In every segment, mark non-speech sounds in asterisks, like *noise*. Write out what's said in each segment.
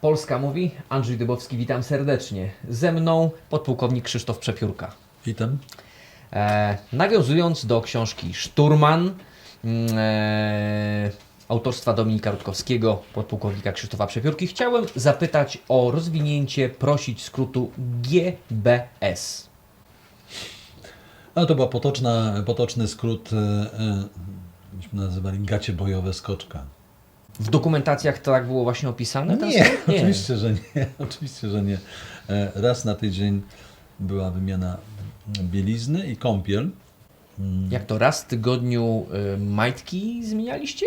Polska mówi, Andrzej Dybowski, witam serdecznie. Ze mną podpułkownik Krzysztof Przepiórka. Witam. E, nawiązując do książki Szturman, mm, e, autorstwa Dominika Rutkowskiego, podpułkownika Krzysztofa Przepiórki, chciałem zapytać o rozwinięcie, prosić skrótu GBS. Ale to był potoczna, potoczny skrót, e, e, myśmy nazywali gacie bojowe skoczka. W dokumentacjach to tak było właśnie opisane? Nie, skrót? oczywiście, że nie. *laughs* Oczywiście, że nie. E, Raz na tydzień była wymiana bielizny i kąpiel. Jak to raz w tygodniu majtki zmienialiście?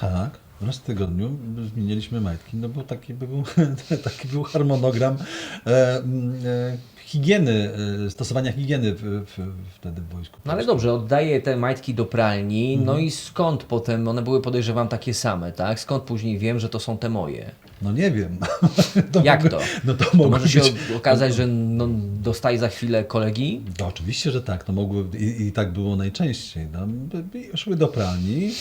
Tak, raz w tygodniu zmienialiśmy majtki, no bo taki był, *laughs* taki był harmonogram e, e, higieny, e, stosowania higieny w, w, wtedy w wojsku. No ale dobrze, oddaję te majtki do pralni, no i skąd potem, one były podejrzewam takie same, tak? Skąd później wiem, że to są te moje? No nie wiem. *laughs* To Jak mogły- to? No to, To może się być... okazać, że no, dostaje za chwilę kolegi? No, oczywiście, że tak. To mogły, i, I tak było najczęściej. No, szły do pralni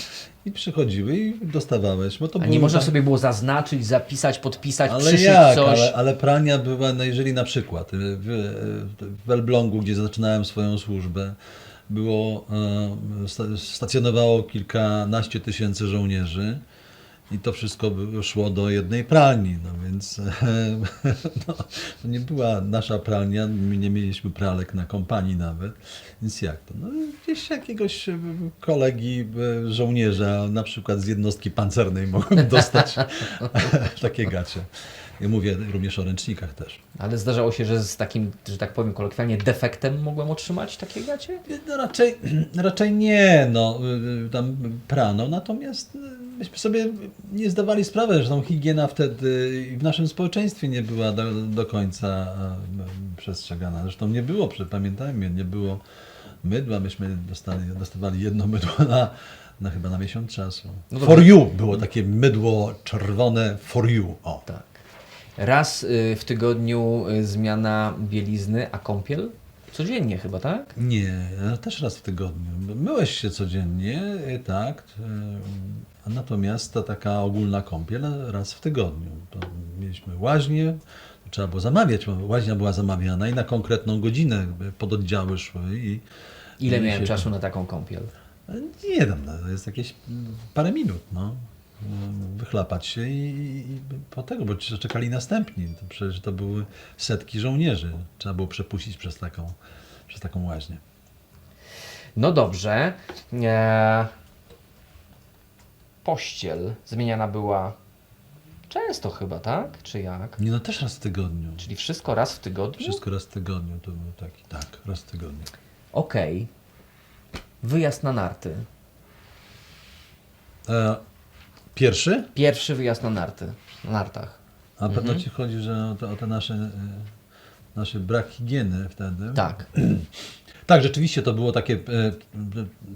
i przychodziły i dostawałeś. Bo to A nie można tak- sobie było zaznaczyć, zapisać, podpisać, Ale przyszyć jak? coś? Ale, ale pralnia była, no jeżeli na przykład y, w, w Elblągu, gdzie zaczynałem swoją służbę, było, e, sta- stacjonowało kilkanaście tysięcy żołnierzy i to wszystko szło do jednej pralni, no więc *laughs* no, to nie była nasza pralnia, my nie mieliśmy pralek na kompanii nawet, więc jak to? No, gdzieś jakiegoś e, kolegi e, żołnierza, na przykład z jednostki pancernej mogłem *laughs* dostać *laughs* takie gacie. Ja mówię również o ręcznikach też. Ale zdarzało się, że z takim, że tak powiem kolokwialnie, defektem mogłem otrzymać takie gacie? No raczej, *clears throat* raczej nie, no, y, tam prano, natomiast y, myśmy sobie nie zdawali sprawy, że tą higiena wtedy i w naszym społeczeństwie nie była do, do końca y, przestrzegana. Zresztą nie było, pamiętajmy, nie było mydła, myśmy dostali, dostawali jedno mydło na, na chyba na miesiąc czasu. No for you było takie mydło czerwone for you, o. Tak. Raz y, w tygodniu y, zmiana bielizny, a kąpiel? Codziennie chyba, tak? Nie, też raz w tygodniu. Myłeś się codziennie, y, tak. a Natomiast ta taka ogólna kąpiel raz w tygodniu. To mieliśmy łaźnię, trzeba było zamawiać. bo Łaźnia była zamawiana i na konkretną godzinę pododdziały szły. I, Ile miałem się- czasu na taką kąpiel? Nie wiem, no, to jest jakieś mm, parę minut. No. Wychlapać się i, i po tego, bo czekali następni. To przecież to były setki żołnierzy. Trzeba było przepuścić przez taką, przez taką łaźnię. No dobrze. E, pościel zmieniana była często chyba, tak? Czy jak? Nie no, też raz w tygodniu. Czyli wszystko raz w tygodniu? Wszystko raz w tygodniu to był taki, tak, raz w tygodniu. Okej. Wyjazd na narty. E, pierwszy? Pierwszy wyjazd na narty. Na nartach. A Mhm. pewno ci chodzi, że o te, o te nasze, e, nasze brak higieny wtedy. Tak. *clears throat* Tak, rzeczywiście to było takie, e,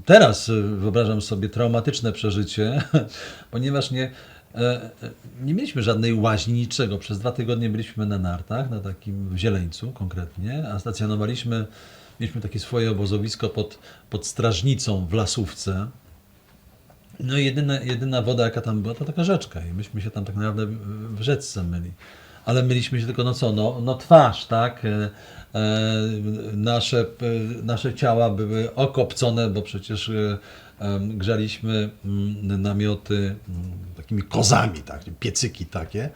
teraz e, wyobrażam sobie traumatyczne przeżycie, *laughs* ponieważ nie, nie mieliśmy żadnej łaźni, niczego. Przez dwa tygodnie byliśmy na nartach, na takim w Zieleńcu konkretnie, a stacjonowaliśmy, mieliśmy takie swoje obozowisko pod, pod Strażnicą w Lasówce. No i jedyna, jedyna woda, jaka tam była, to taka rzeczka i myśmy się tam tak naprawdę w rzeczce myli. Ale myliśmy się tylko, no co, no, no twarz, tak? E, e, nasze, e, nasze ciała były okopcone, bo przecież grzaliśmy mm, namioty mm, takimi kozami, tak? piecyki takie.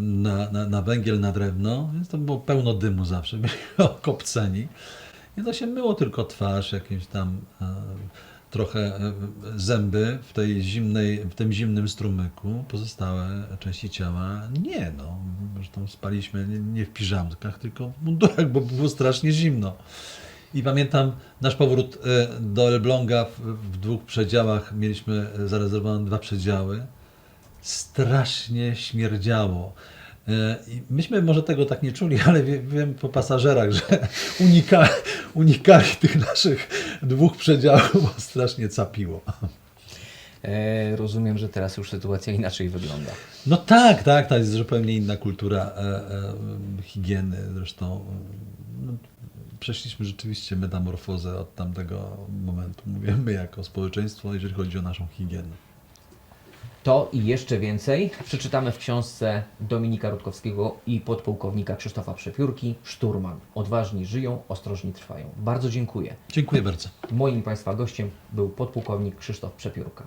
Na, na, na węgiel, na drewno, więc to było pełno dymu zawsze, *laughs* byli okopceni. I to się myło tylko twarz, jakimś tam trochę e, zęby w, tej zimnej, w tym zimnym strumyku, pozostałe części ciała nie, no. Zresztą spaliśmy nie, w piżamkach, tylko w mundurach, bo było strasznie zimno. I pamiętam nasz powrót e, do Elbląga w, w dwóch przedziałach, mieliśmy zarezerwowane dwa przedziały. Strasznie śmierdziało. E, myśmy może tego tak nie czuli, ale wie, wiem po pasażerach, że *laughs* unika, unikali tych naszych dwóch przedziałów, bo strasznie capiło. E, rozumiem, że teraz już sytuacja inaczej wygląda. No tak, tak, to jest zupełnie inna kultura e, e, higieny. Zresztą no, przeszliśmy rzeczywiście metamorfozę od tamtego momentu. Mówię my jako społeczeństwo, jeżeli chodzi o naszą higienę. To i jeszcze więcej przeczytamy w książce Dominika Rutkowskiego i podpułkownika Krzysztofa Przepiórki Szturman. Odważni żyją, ostrożni trwają. Bardzo dziękuję. Dziękuję bardzo. Moim Państwa gościem był podpułkownik Krzysztof Przepiórka.